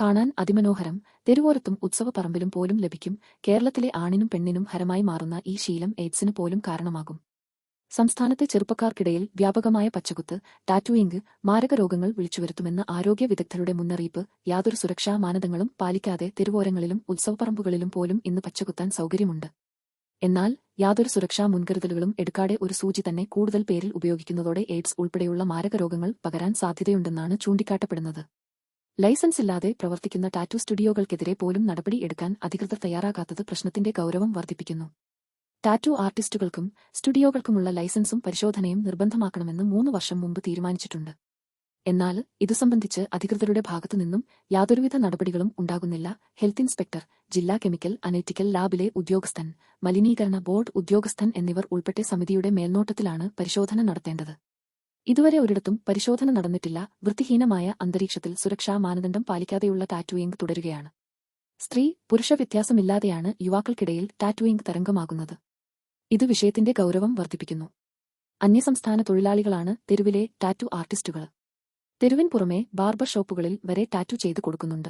കാണാൻ അതിമനോഹരം തെരുവോരത്തും ഉത്സവപ്പറമ്പിലും പോലും ലഭിക്കും. കേരളത്തിലെ ആണിനും പെണ്ണിനും ഹരമായി മാറുന്ന ഈ ശീലം എയ്ഡ്സിന് പോലും കാരണമാകും. സംസ്ഥാനത്തെ ചെറുപ്പക്കാർക്കിടയിൽ വ്യാപകമായ പച്ചകുത്ത് ടാറ്റൂയിങ് മാരക രോഗങ്ങൾ വിളിച്ചുവരുത്തുമെന്ന ആരോഗ്യ വിദഗ്ധരുടെ മുന്നറിയിപ്പ് യാതൊരു സുരക്ഷാ മാനദണ്ഡങ്ങളും പാലിക്കാതെ തെരുവോരങ്ങളിലും ഉത്സവപ്പറമ്പുകളിലും പോലും ഇന്ന് പച്ചകുത്താൻ സൗകര്യമുണ്ട്. എന്നാൽ യാതൊരു സുരക്ഷാ മുൻകരുതലുകളും എടുക്കാതെ ഒരു സൂചി തന്നെ കൂടുതൽ പേരിൽ ഉപയോഗിക്കുന്നതോടെ എയ്ഡ്സ് ഉൾപ്പെടെയുള്ള മാരക രോഗങ്ങൾ പകരാൻ സാധ്യതയുണ്ടെന്നാണ് ചൂണ്ടിക്കാട്ടപ്പെടുന്നത്. ലൈസൻസ് ഇല്ലാതെ പ്രവർത്തിക്കുന്ന ടാറ്റു സ്റ്റുഡിയോകൾക്കെതിരെ പോലും നടപടി എടുക്കാൻ അധികൃതർ തയ്യാറാകാത്തത് പ്രശ്നത്തിന്റെ ഗൌരവം വർദ്ധിപ്പിക്കുന്നു. ടാറ്റു ആർട്ടിസ്റ്റുകൾക്കും സ്റ്റുഡിയോകൾക്കുമുള്ള ലൈസൻസും പരിശോധനയും നിർബന്ധമാക്കണമെന്ന് മൂന്ന് വർഷം മുമ്പ് തീരുമാനിച്ചിട്ടുണ്ട്. എന്നാൽ ഇതു സംബന്ധിച്ച് അധികൃതരുടെ ഭാഗത്തുനിന്നും യാതൊരുവിധ നടപടികളും ഉണ്ടാകുന്നില്ല ഹെൽത്ത് ഇൻസ്പെക്ടർ ജില്ലാ കെമിക്കൽ അനലിറ്റിക്കൽ ലാബിലെ ഉദ്യോഗസ്ഥൻ മലിനീകരണ ബോർഡ് ഉദ്യോഗസ്ഥൻ എന്നിവർ ഉൾപ്പെട്ട സമിതിയുടെ മേൽനോട്ടത്തിലാണ് പരിശോധന നടത്തേണ്ടത്. ഇതുവരെ ഒരിടത്തും പരിശോധന നടന്നിട്ടില്ല. വൃത്തിഹീനമായ അന്തരീക്ഷത്തിൽ സുരക്ഷാ മാനദണ്ഡം പാലിക്കാതെയുള്ള ടാറ്റൂയിങ് തുടരുകയാണ്. സ്ത്രീ പുരുഷ വ്യത്യാസമില്ലാതെയാണ് യുവാക്കൾക്കിടയിൽ ടാറ്റൂയിങ് തരംഗമാകുന്നത്. ഇത് വിഷയത്തിന്റെ ഗൌരവം വർദ്ധിപ്പിക്കുന്നു. അന്യസംസ്ഥാന തൊഴിലാളികളാണ് തെരുവിലെ ടാറ്റു ആർട്ടിസ്റ്റുകൾ. തെരുവിൻ പുറമെ ബാർബർ ഷോപ്പുകളിൽ വരെ ടാറ്റു ചെയ്തു കൊടുക്കുന്നുണ്ട്.